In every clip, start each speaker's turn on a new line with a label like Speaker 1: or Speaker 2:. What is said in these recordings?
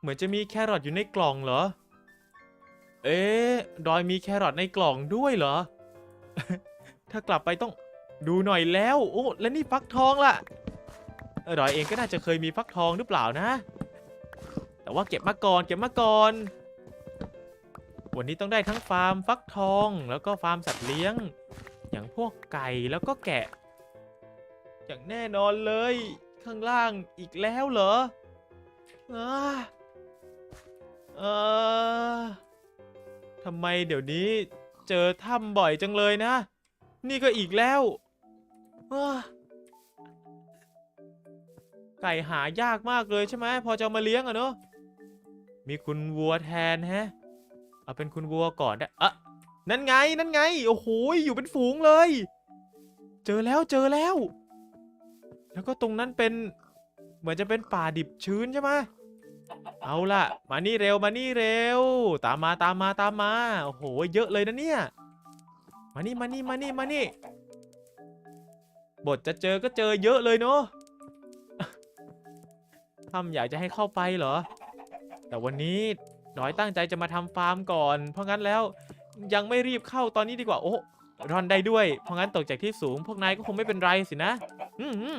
Speaker 1: เหมือนจะมีแครอทอยู่ในกล่องเหรอ เอ๊ะดอยมีแครอทในกล่องด้วยเหรอ ถ้ากลับไปต้องดูหน่อยแล้ว โอ้แล้วนี่ฟักทองล่ะดอยเองก็น่าจะเคยมีฟักทองหรือเปล่านะ แต่ว่าเก็บมาก่อนเก็บมาก่อน วันนี้ต้องได้ทั้งฟาร์มฟักทองแล้วก็ฟาร์มสัตว์เลี้ยง อย่างพวกไก่แล้วก็แกะ อย่างแน่นอนเลย ข้างล่างอีกแล้วเหรออา เออทำไมเดี๋ยวนี้เจอถ้ำบ่อยจังเลยนะ นี่ก็อีกแล้วไก่หายากมากเลยใช่ไหมพอจะมาเลี้ยงอะเนอะมีคุณวัวแทนแฮะ เอาเป็นคุณวัวก่อนได้อะนั่นไงนั่นไง โอ้โหอยู่เป็นฝูงเลย เจอแล้วเจอแล้ว แล้วก็ตรงนั้นเป็น เหมือนจะเป็นป่าดิบชื้นใช่ไหม เอาล่ะ มานี่เร็วมานี่เร็ว ตามมาตามมาตามมาโอ้โหเยอะเลยนะเนี่ย มานี่มานี่มานี่มานี่บทจะเจอก็เจอเยอะเลยเนาะทำอยากจะให้เข้าไปเหรอ แต่วันนี้น้อยตั้งใจจะมาทำฟาร์มก่อน เพราะงั้นแล้วยังไม่รีบเข้าตอนนี้ดีกว่า โอ้รอนได้ด้วย เพราะงั้นตกจากที่สูง พวกนายก็คงไม่เป็นไรสินะ อืมอืม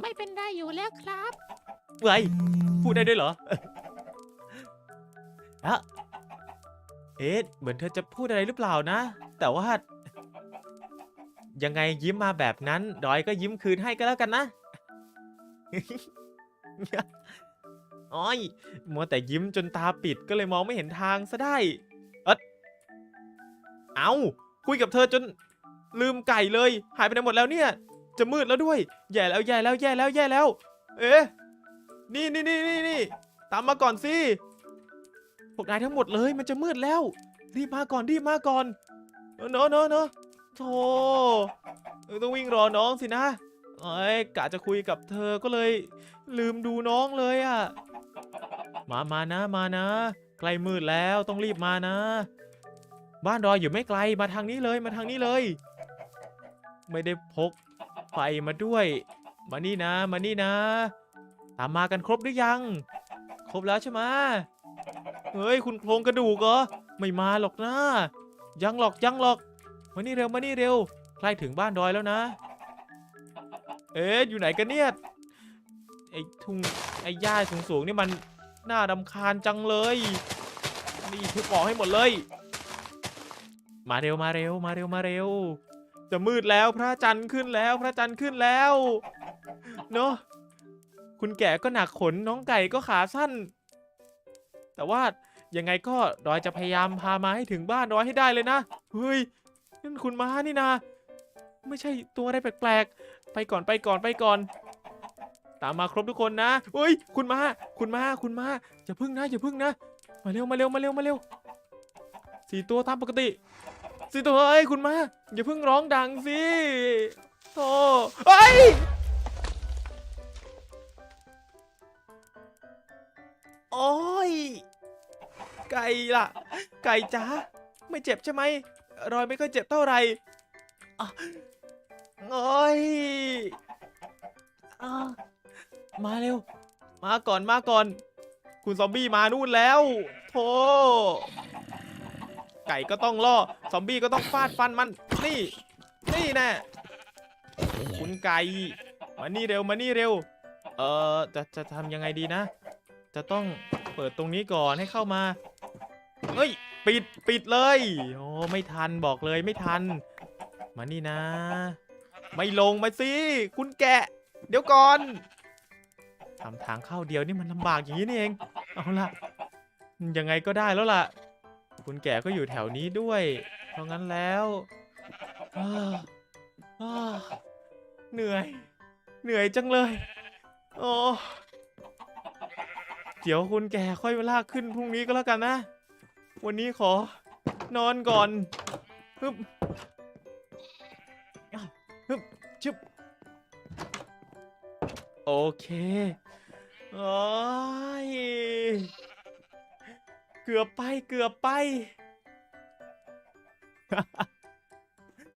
Speaker 2: ไม่เป็นไรอยู่แล้วครับ
Speaker 1: เว้ยพูดได้ด้วยเหรออะเอ๊ะเหมือนเธอจะพูดอะไรหรือเปล่านะ แต่ว่า ยังไงยิ้มมาแบบนั้น ดอยก็ยิ้มคืนให้ก็แล้วกันนะอ้อยมัวแต่ยิ้มจนตาปิดก็เลยมองไม่เห็นทางซะได้ เอ๊ะเอาคุยกับเธอจนลืมไก่เลย หายไปไหนหมดแล้วเนี่ย จะมืดแล้วด้วย แย่แล้วแย่แล้วแย่แล้วแย่แล้ว เอ๊ะ นี่นี่นี่นี่นี่ตามมาก่อนสิ พวกนายทั้งหมดเลยมันจะมืดแล้ว รีบมาก่อนรีบมาก่อนเนอะเนอะเนอะโธ่ต้องวิ่งรอน้องสินะเอ้ยกะจะคุยกับเธอก็เลย ลืมดูน้องเลยอะมามานะมานะ ใกล้มืดแล้วต้องรีบมานะ บ้านรอยอยู่ไม่ไกลมาทางนี้เลยมาทางนี้เลย ไม่ได้พกไฟมาด้วย มานี่นะ มานี่นะ ตามมากันครบหรือยัง ครบแล้วใช่ไหมเฮ้ยคุณโครงกระดูกเหรอไม่มาหรอกนะยังหรอกยังหรอกมานี่เร็วมานี่เร็วใกล้ถึงบ้านดอยแล้วนะ เอ๊ะอยู่ไหนกันเนี่ยไอ้ทุ่งไอ้หญ้าสูงๆนี่มันน่ารำคาญจังเลยนี่ทุบออกให้หมดเลย มาเร็วมาเร็วมาเร็วมาเร็ว จะมืดแล้วพระจันทร์ขึ้นแล้วพระจันทร์ขึ้นแล้วเนอะ คุณแก่ก็หนักขนน้องไก่ก็ขาสั้น แต่ว่ายังไงก็ดอยจะพยายามพามาให้ถึงบ้านดอยให้ได้เลยนะเฮ้ยนั่นคุณม้านี่นะไม่ใช่ตัวอะไรแปลกๆ ไปก่อนไปก่อนไปก่อน ตามมาครบทุกคนนะเฮ้ย คุณม้าคุณม้าคุณม้าอย่าพึ่งนะอย่าพึ่งนะ มาเร็วมาเร็วมาเร็วมาเร็วสี่ตัวตามปกติสี่ตัวเอ้ยคุณม้าอย่าพิ่งร้องดังสิโธ่เฮ้ย โอ้ย ไก่ล่ะ ไก่จ๋าไม่เจ็บใช่ไหม รอยไม่ค่อยเจ็บเท่าไหร่โอ้ยอมาเร็ว มาก่อนมาก่อน คุณซอมบี้มานู่นแล้วโธ่ไก่ก็ต้องล่อ ซอมบี้ก็ต้องฟาดฟันมัน นี่ นี่แน่คุณไก่ มานี่เร็ว มานี่เร็ว เอ่อ จะจะทำยังไงดีนะ จะต้องเปิดตรงนี้ก่อนให้เข้ามา เฮ้ย ปิดปิดเลย โอ้ไม่ทันบอกเลยไม่ทัน มานี่นะ ไม่ลงมาสิ คุณแกะ เดี๋ยวก่อนทำทางเข้าเดียวนี่มันลำบากอย่างนี้นี่เอง เอาล่ะ ยังไงก็ได้แล้วล่ะ คุณแก่ก็อยู่แถวนี้ด้วย เพราะงั้นแล้วเหนื่อย เหนื่อยจังเลย โอ้ เดี๋ยวคุณแกค่อยลากขึ้นพรุ่งนี้ก็แล้วกันนะ วันนี้ขอนอนก่อนฮึบฮึบชึบโอเคโอ้ยเกือบไปเกือบไป